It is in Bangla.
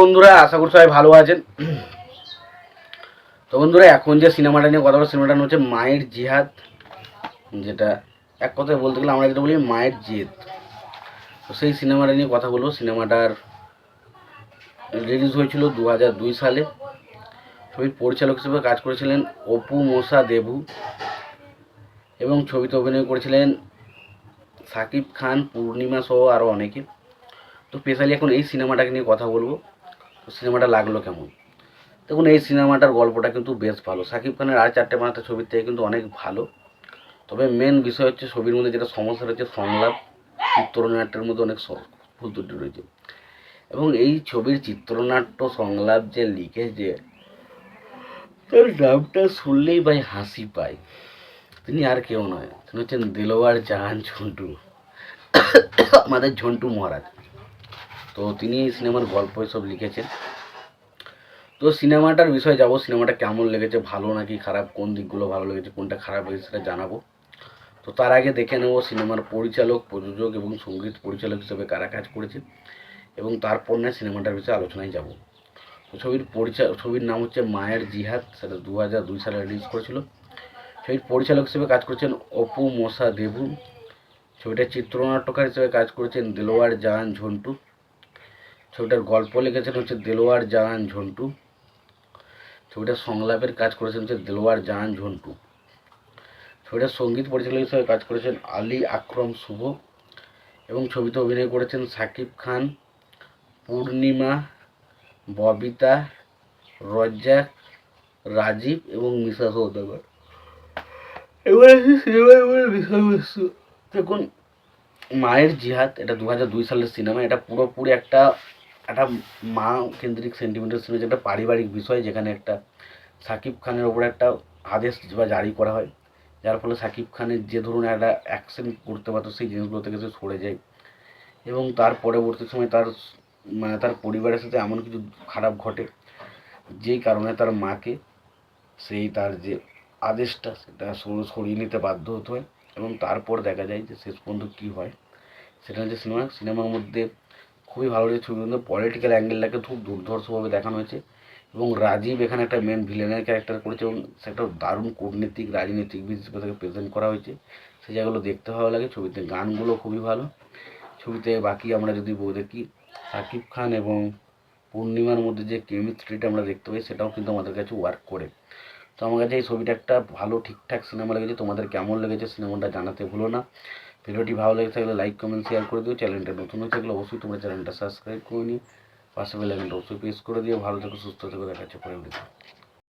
বন্ধুরা, আশা করি সবাই ভালো আছেন। তো বন্ধুরা, এখন যে সিনেমাটা নিয়ে কথা বলব সিনেমাটা হচ্ছে মায়ের জিহাদ, যেটা এক কথায় বলতে গেলে আমরা যেটা বলি মায়ের জেদ। তো সেই সিনেমাটা নিয়ে কথা বলব। সিনেমাটার রিলিজ হয়েছিল দু দুই সালে। ছবির পরিচালক হিসেবে কাজ করেছিলেন অপু মোসা দেবু এবং ছবিতে অভিনয় করেছিলেন সাকিব খান, পূর্ণিমা সহ আরও অনেকে। তো স্পেশালি এখন এই সিনেমাটাকে নিয়ে কথা বলব। তো সিনেমাটা লাগল কেমন? দেখুন, এই সিনেমাটার গল্পটা কিন্তু বেশ ভালো। সাকিব খানের আর চারটে পাঁচটা ছবির থেকে কিন্তু অনেক ভালো। তবে মেন বিষয় হচ্ছে ছবির মধ্যে যেটা সমস্যা রয়েছে, সংলাপ। চিত্রনাট্যের মধ্যে অনেক ভুল ত্রুটি রয়েছে। এবং এই ছবির চিত্রনাট্য, সংলাপ যে লিখেছে তার নামটা শুনলেই ভাই হাসি পায়। তিনি আর কেউ নয়, তিনি হচ্ছেন দিলওয়ার জাহান ঝন্টু। আমাদের ঝন্টু মহারাজ। তো তিনি সিনেমার গল্প এসব লিখেছেন। তো সিনেমাটার বিষয়ে যাব, সিনেমাটা কেমন লেগেছে, ভালো নাকি খারাপ, কোন দিকগুলো ভালো লেগেছে, কোনটা খারাপ লেগেছে সেটা জানাব। তো তার আগে দেখে নেব সিনেমার পরিচালক, প্রযোজক এবং সংগীত পরিচালক হিসেবে কারা কাজ করেছে এবং তারপর না সিনেমাটার বিষয়ে আলোচনায় যাব। তো ছবির পরিচালক ছবির নাম হচ্ছে মায়ের জিহাদ, সেটা দু হাজার দুই সালে রিলিজ করেছিল। ছবির পরিচালক হিসেবে কাজ করেছেন অপু মোসা দেবু। ছবিটার চিত্রনাট্যকার হিসেবে কাজ করেছেন দেলোয়ার জাহান ঝন্টু। ছবিটার গল্প লিখেছেন হচ্ছে দেলোয়ার জাহান ঝন্টু। ছবিটার সংলাপের কাজ করেছেন হচ্ছে দেলোয়ার জাহান ঝন্টু। ছবিটার সংগীত পরিচালক হিসেবে কাজ করেছেন আলী আকরম শুভ এবং ছবিতে অভিনয় করেছেন সাকিব খান, পূর্ণিমা, ববিতা, রজ্জাক, রাজীব এবং মিশা সৌদাগর। এবার দেখুন, মায়ের জিহাদ, এটা দু হাজার দুই সালের সিনেমা, এটা পুরোপুরি একটা একটা মা কেন্দ্রিক সেন্টিমেন্টাল সিনেমা যেটা পারিবারিক বিষয় যেখানে একটা সাকিব খানের ওপরে একটা আদেশ বা জারি করা হয়। যার ফলে সাকিব খানের যে ধরুন একটা অ্যাকশন করতে পারতো, সেই জিনিসগুলো থেকে সে সরে যায়। এবং তার পরবর্তী সময় তার মানে তার পরিবারের সাথে এমন কিছু খারাপ ঘটে, যেই কারণে তার মাকে সেই তার যে আদেশটা, সেটা সরিয়ে নিতে বাধ্য হতে হয়। এবং তারপর দেখা যায় যে শেষ পর্যন্ত কী হয়, সেটা হচ্ছে সিনেমা, সিনেমার মধ্যে খুবই ভালো লেগেছে ছবির মধ্যে। পলিটিক্যাল অ্যাঙ্গেলটাকে খুব দুর্ধর্ষভাবে দেখানো হয়েছে। এবং রাজীব এখানে একটা মেন ভিলেনের ক্যারেক্টার করেছে এবং একটা দারুণ কূটনীতিক, রাজনৈতিক হিসেবে তাকে প্রেজেন্ট করা হয়েছে। সেই জায়গাগুলো দেখতে ভালো লাগে, ছবিতে গানগুলো খুবই ভালো। ছবিতে বাকি আমরা যদি দেখি, সাকিব খান এবং পূর্ণিমার মধ্যে যে কেমিস্ট্রিটা আমরা দেখতে পাই, সেটাও কিন্তু আমাদের কাছে ওয়ার্ক করে। তো আমার কাছে এই ছবিটা একটা ভালো ঠিকঠাক সিনেমা লেগেছে। তোমাদের কেমন লেগেছে সিনেমাটা জানাতে ভুলো না। ভিডিওটি ভালো লেগে থাকলে লাইক কমেন্ট শেয়ার করে দিও। চ্যানেলটা নতুন হয়ে থাকলে অবশ্যই তোমরা চ্যানেলটা সাবস্ক্রাইব করে নিই পাশে বেলাইকনটা অবশ্যই প্রেস করে দিও। ভালো থেকো, সুস্থ থেকো। দেখাচ্ছে পরে।